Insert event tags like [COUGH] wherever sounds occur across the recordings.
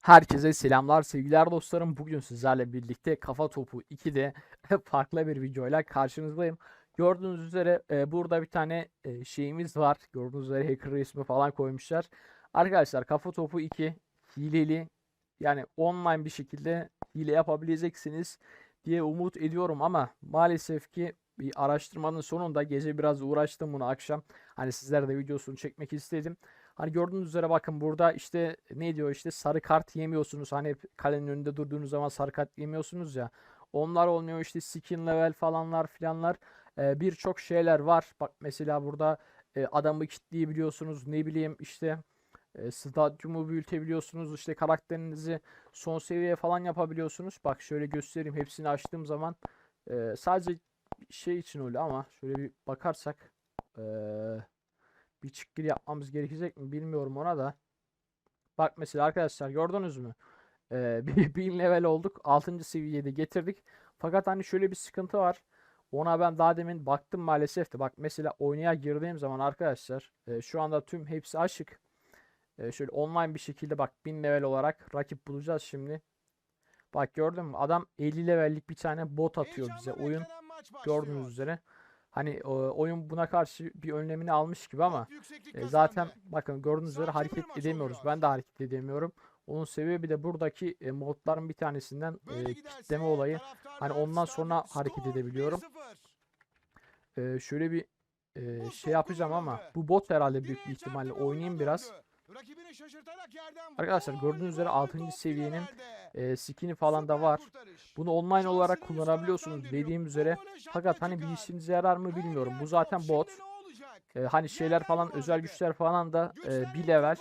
Herkese selamlar sevgiler dostlarım. Bugün sizlerle birlikte Kafa Topu 2'de [LAUGHS] farklı bir videoyla karşınızdayım. Gördüğünüz üzere e, burada bir tane e, şeyimiz var. Gördüğünüz üzere hacker resmi falan koymuşlar. Arkadaşlar Kafa Topu 2 hileli yani online bir şekilde hile yapabileceksiniz diye umut ediyorum ama maalesef ki bir araştırmanın sonunda gece biraz uğraştım bunu akşam. Hani sizlere de videosunu çekmek istedim. Hani gördüğünüz üzere bakın burada işte ne diyor işte sarı kart yemiyorsunuz. Hani kalenin önünde durduğunuz zaman sarı kart yemiyorsunuz ya. Onlar olmuyor işte skin level falanlar filanlar. Ee, birçok şeyler var. Bak mesela burada e, adamı kitleyebiliyorsunuz. Ne bileyim işte e, stadyumu büyütebiliyorsunuz. işte karakterinizi son seviye falan yapabiliyorsunuz. Bak şöyle göstereyim. Hepsini açtığım zaman e, sadece şey için öyle ama şöyle bir bakarsak eee bir çıkgir yapmamız gerekecek mi bilmiyorum ona da. Bak mesela arkadaşlar gördünüz mü? Ee, [LAUGHS] bir 1000 level olduk. 6. seviyede getirdik. Fakat hani şöyle bir sıkıntı var. Ona ben daha demin baktım maalesef de. Bak mesela oynaya girdiğim zaman arkadaşlar e, şu anda tüm hepsi açık. E, şöyle online bir şekilde bak 1000 level olarak rakip bulacağız şimdi. Bak gördün mü? Adam 50 levellik bir tane bot atıyor bize. Oyun gördüğünüz üzere. Hani o- oyun buna karşı bir önlemini almış gibi ama e, zaten bakın gördüğünüz üzere hareket edemiyoruz. Ben de hareket edemiyorum. Onun sebebi de buradaki e, modların bir tanesinden e, kitleme olayı. Hani ondan sonra hareket edebiliyorum. E, şöyle bir e, şey yapacağım ama bu bot herhalde büyük bir ihtimalle oynayayım biraz. Arkadaşlar gördüğünüz üzere 6. seviyenin e, skin'i falan da var. Bunu online olarak kullanabiliyorsunuz dediğim üzere. Fakat hani bir işinize yarar mı bilmiyorum. Bu zaten bot. E, hani şeyler falan özel güçler falan da e, bir level.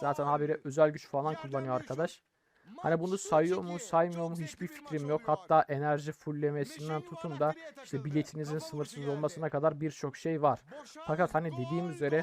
Zaten habire özel güç falan kullanıyor arkadaş. Hani bunu sayıyor mu saymıyor mu hiçbir fikrim yok. Hatta enerji fulllemesinden tutun da işte biletinizin sınırsız olmasına kadar birçok şey var. Fakat hani dediğim üzere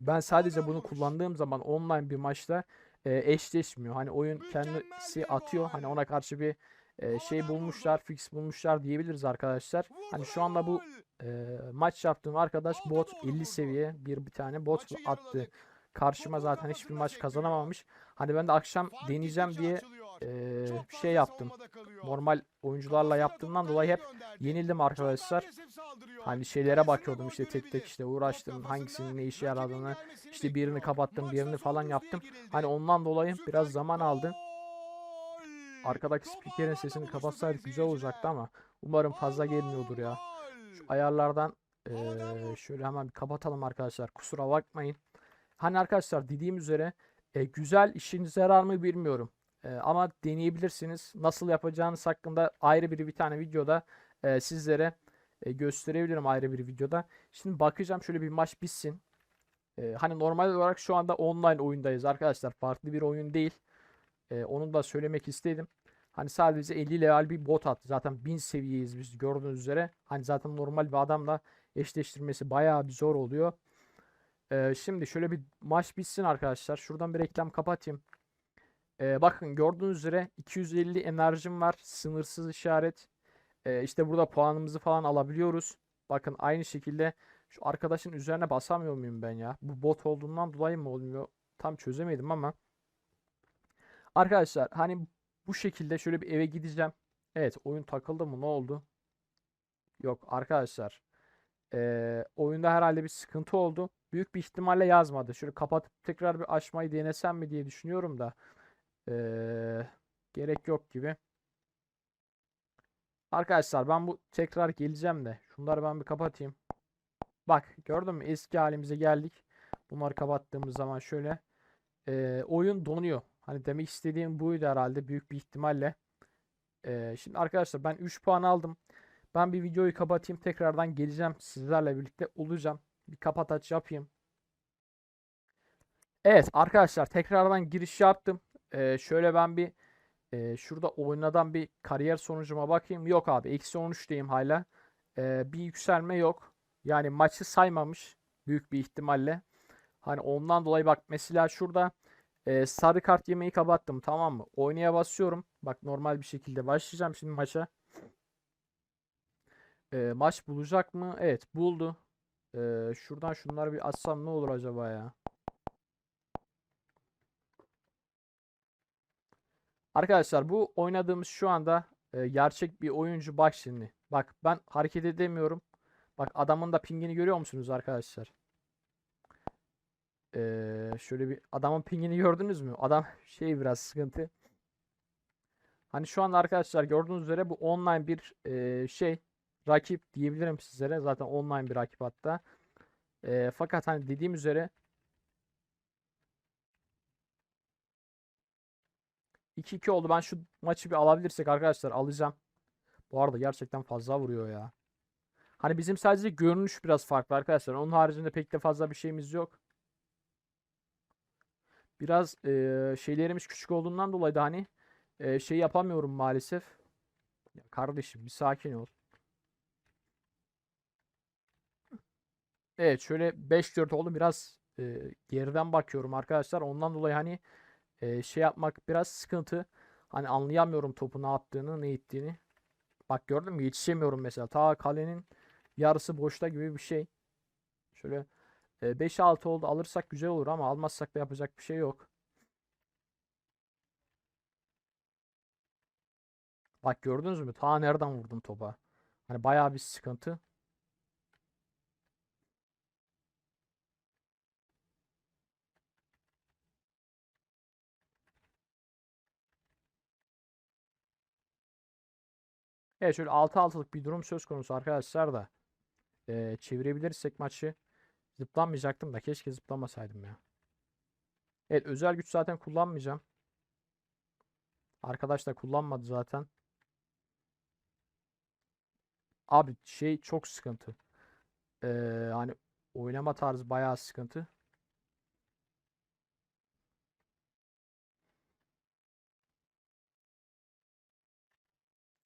ben sadece bunu kullandığım zaman online bir maçta e, eşleşmiyor. Hani oyun kendisi atıyor. Hani ona karşı bir e, şey bulmuşlar, fix bulmuşlar diyebiliriz arkadaşlar. Hani şu anda bu e, maç yaptığım arkadaş bot 50 seviye bir bir tane bot attı. Karşıma zaten hiçbir maç kazanamamış. Hani ben de akşam deneyeceğim diye e, şey yaptım. Normal oyuncularla yaptığımdan dolayı hep yenildim arkadaşlar. Hani şeylere bakıyordum işte tek tek işte uğraştım hangisinin ne işe yaradığını işte birini kapattım birini falan yaptım. Hani ondan dolayı biraz zaman aldı. Arkadaki spikerin sesini kapatsaydık güzel olacaktı ama umarım fazla gelmiyordur ya. Şu ayarlardan eee, şöyle hemen bir kapatalım arkadaşlar. Kusura bakmayın. Hani arkadaşlar dediğim üzere e, güzel işinize yarar mı bilmiyorum. E, ama deneyebilirsiniz. Nasıl yapacağınız hakkında ayrı bir bir tane videoda e, sizlere e, gösterebilirim ayrı bir videoda. Şimdi bakacağım şöyle bir maç bitsin. E, hani normal olarak şu anda online oyundayız arkadaşlar. Farklı bir oyun değil. E, onu da söylemek istedim. Hani sadece 50 level bir bot attı. Zaten 1000 seviyeyiz biz gördüğünüz üzere. Hani zaten normal bir adamla eşleştirmesi bayağı bir zor oluyor. E, şimdi şöyle bir maç bitsin arkadaşlar. Şuradan bir reklam kapatayım. E, bakın gördüğünüz üzere 250 enerjim var. Sınırsız işaret. E, işte burada puanımızı falan alabiliyoruz. Bakın aynı şekilde şu arkadaşın üzerine basamıyor muyum ben ya? Bu bot olduğundan dolayı mı olmuyor? Tam çözemedim ama. Arkadaşlar hani bu şekilde şöyle bir eve gideceğim. Evet oyun takıldı mı ne oldu? Yok arkadaşlar. Eee, oyunda herhalde bir sıkıntı oldu. Büyük bir ihtimalle yazmadı. Şöyle kapatıp tekrar bir açmayı denesem mi diye düşünüyorum da. Eee, gerek yok gibi. Arkadaşlar ben bu tekrar geleceğim de. Şunları ben bir kapatayım. Bak gördün mü? Eski halimize geldik. Bunları kapattığımız zaman şöyle. eee, oyun donuyor. Hani demek istediğim buydu herhalde büyük bir ihtimalle. Eee, şimdi arkadaşlar ben 3 puan aldım. Ben bir videoyu kapatayım. Tekrardan geleceğim. Sizlerle birlikte olacağım. Bir kapat aç yapayım. Evet arkadaşlar tekrardan giriş yaptım. Eee, şöyle ben bir eee, şurada oynadan bir kariyer sonucuma bakayım. Yok abi. Eksi 13'teyim hala. Eee, bir yükselme yok. Yani maçı saymamış. Büyük bir ihtimalle. Hani ondan dolayı bak mesela şurada eee, sarı kart yemeyi kapattım tamam mı? Oynaya basıyorum. Bak normal bir şekilde başlayacağım şimdi maça. Eee, maç bulacak mı? Evet buldu. Eee, şuradan şunları bir açsam ne olur acaba ya? Arkadaşlar bu oynadığımız şu anda e, gerçek bir oyuncu. Bak şimdi. Bak ben hareket edemiyorum. Bak adamın da pingini görüyor musunuz arkadaşlar? Ee, şöyle bir adamın pingini gördünüz mü? Adam [LAUGHS] şey biraz sıkıntı. Hani şu anda arkadaşlar gördüğünüz üzere bu online bir e, şey rakip diyebilirim sizlere. Zaten online bir rakip hatta. E, fakat hani dediğim üzere 2-2 oldu. Ben şu maçı bir alabilirsek arkadaşlar alacağım. Bu arada gerçekten fazla vuruyor ya. Hani bizim sadece görünüş biraz farklı arkadaşlar. Onun haricinde pek de fazla bir şeyimiz yok. Biraz e, şeylerimiz küçük olduğundan dolayı da hani e, şey yapamıyorum maalesef. Ya kardeşim bir sakin ol. Evet şöyle 5-4 oldu. Biraz e, geriden bakıyorum arkadaşlar. Ondan dolayı hani e, şey yapmak biraz sıkıntı. Hani anlayamıyorum topu ne yaptığını, ne ettiğini. Bak gördün mü? Yetişemiyorum mesela. Ta kalenin yarısı boşta gibi bir şey. Şöyle e, 5-6 oldu. Alırsak güzel olur ama almazsak da yapacak bir şey yok. Bak gördünüz mü? Ta nereden vurdum topa? Hani bayağı bir sıkıntı. Evet şöyle 6-6'lık bir durum söz konusu arkadaşlar da. Ee, çevirebilirsek maçı zıplamayacaktım da keşke zıplamasaydım ya. Evet özel güç zaten kullanmayacağım. Arkadaş da kullanmadı zaten. Abi şey çok sıkıntı. Ee, hani oynama tarzı bayağı sıkıntı.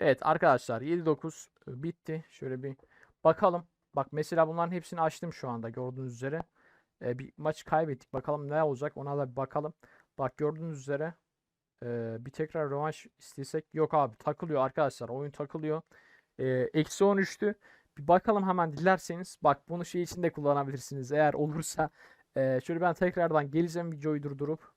Evet arkadaşlar 7-9 bitti. Şöyle bir bakalım. Bak mesela bunların hepsini açtım şu anda gördüğünüz üzere. Ee, bir maç kaybettik. Bakalım ne olacak ona da bir bakalım. Bak gördüğünüz üzere ee, bir tekrar rövanş istesek. Yok abi takılıyor arkadaşlar. Oyun takılıyor. Ee, eksi 13'tü. Bir bakalım hemen dilerseniz. Bak bunu şey için de kullanabilirsiniz. Eğer olursa ee, şöyle ben tekrardan geleceğim videoyu durdurup.